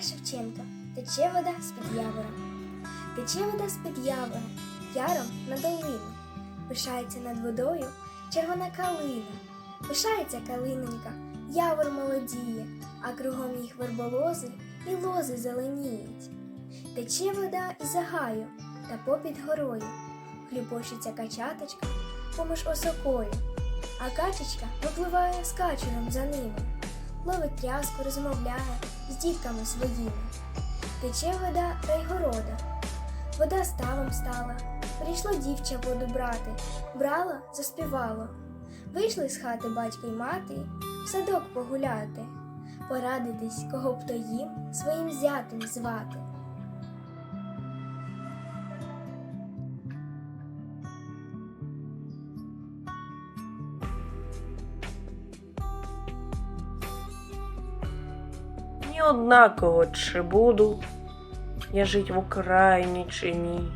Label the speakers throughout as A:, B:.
A: Тарас Шевченко. Тече вода з-під явора. Тече вода з-під явора, яром на долину. Пишається над водою червона калина. Пишається калинонька, явор молодіє, а кругом їх верболози і лози зеленіють. Тече вода із загаю та попід горою. Хлюпочеться качаточка поміж осокою, а качечка випливає з качуром за ними, ловить тряску, розмовляє з дітками своїми. Тече вода райгорода, вода ставом стала. Прийшло дівча воду брати, брала, заспівало. Вийшли з хати батько й мати, в садок погуляти, порадитись, кого б то їм своїм зятем звати.
B: Мені однаково, чи буду я жить в Україні чи ні.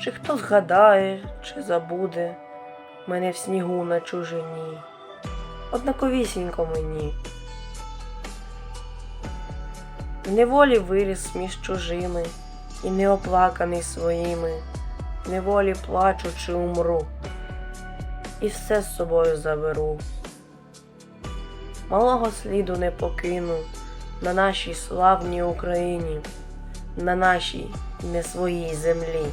B: Чи хто згадає, чи забуде мене в снігу на чужині. Однаковісінько мені. В неволі виріс між чужими і неоплаканий своїми, в неволі плачу чи умру, і все з собою заберу. Малого сліду не покину на нашій славній Україні, на нашій не своїй землі.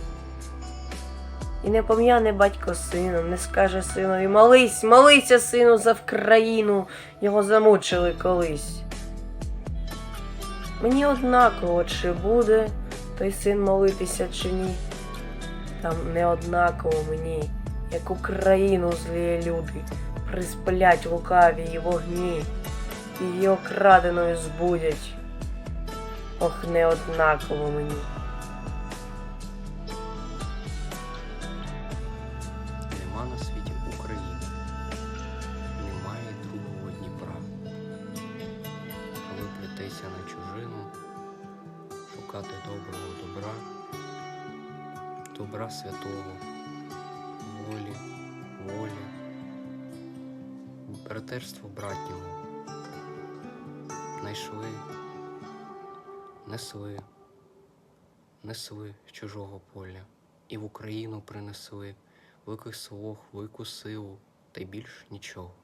B: І не пом'яне батько сином, не скаже синові Молись, молися, сину, за Вкраїну, його замучили колись. Мені однаково, чи буде той син молитися чи ні. Там не однаково мені, як Україну злі люди приспалять лукаві й вогні її окраденою збудять. Ох, не однаково мені.
C: Нема на світі України, немає другого Дніпра. Коли плетеся на чужину, шукати доброго добра, добра святого, волі, волі, братерство братнього. Найшли, несли, несли з чужого поля і в Україну принесли великих слуг, велику силу та й більш нічого.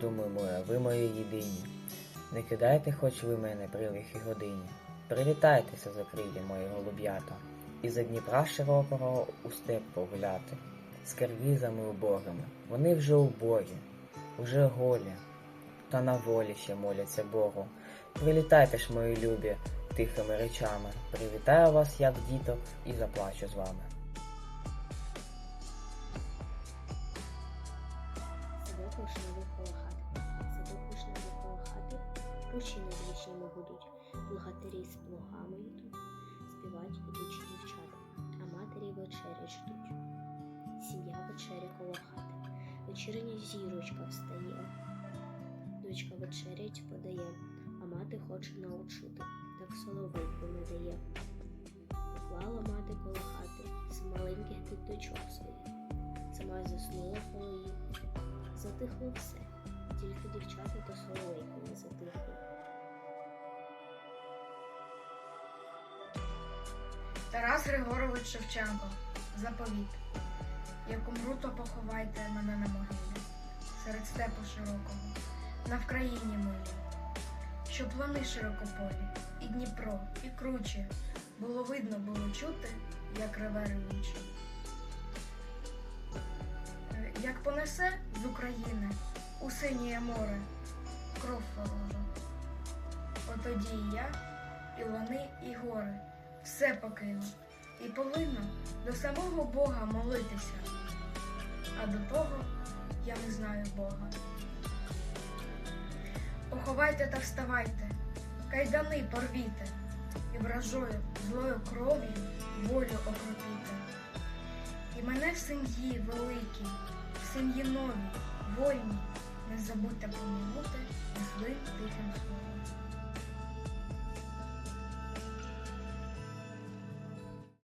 D: Думи мої,
E: ви мої єдині. Не кидайте хоч ви мене при лихій годині. Прилітайтеся за крилі мої голуб'ята, і за Дніпра широкого у степ погуляти. З карвізами убогими, вони вже убогі, уже голі, та на волі ще моляться Богу. Прилітайте ж, мої любі, тихими речами. Привітаю вас, як діток, і заплачу з вами.
F: Садок вишневий коло хати, садок вишневий коло хати, пущі над вишнями гудуть, Благодарі з плугами йдуть, співать ідучі дівчата, а матері вечерять ждуть. Сім'я вечеря коло хати, вечірня зірочка встає. Дочка вечерять подає, а мати хоче научити, так соловейку не дає. Поклала мати коло хати з маленьких діточок своїх. Сама заснула коло їх. Затихло все, тільки дівчата та соловейку не затихли.
G: Тарас Григорович Шевченко. Заповіт. Як умру, то поховайте мене на могилі, серед степу широкого, на Вкраїні милі, щоб плани широкополі, і Дніпро, і круче, було видно, було чути, як реве ревуче. Як понесе з України у синє море кров ворожу. Отоді і я, і лани, і гори все покину і повинна до самого Бога молитися. А до того я не знаю Бога. Поховайте та вставайте, кайдани порвіте, і вражою злою кров'ю волю окропіте. І мене в сім'ї великій, в сім'ї новій, вольній, не забудьте помінути злим тихим словом.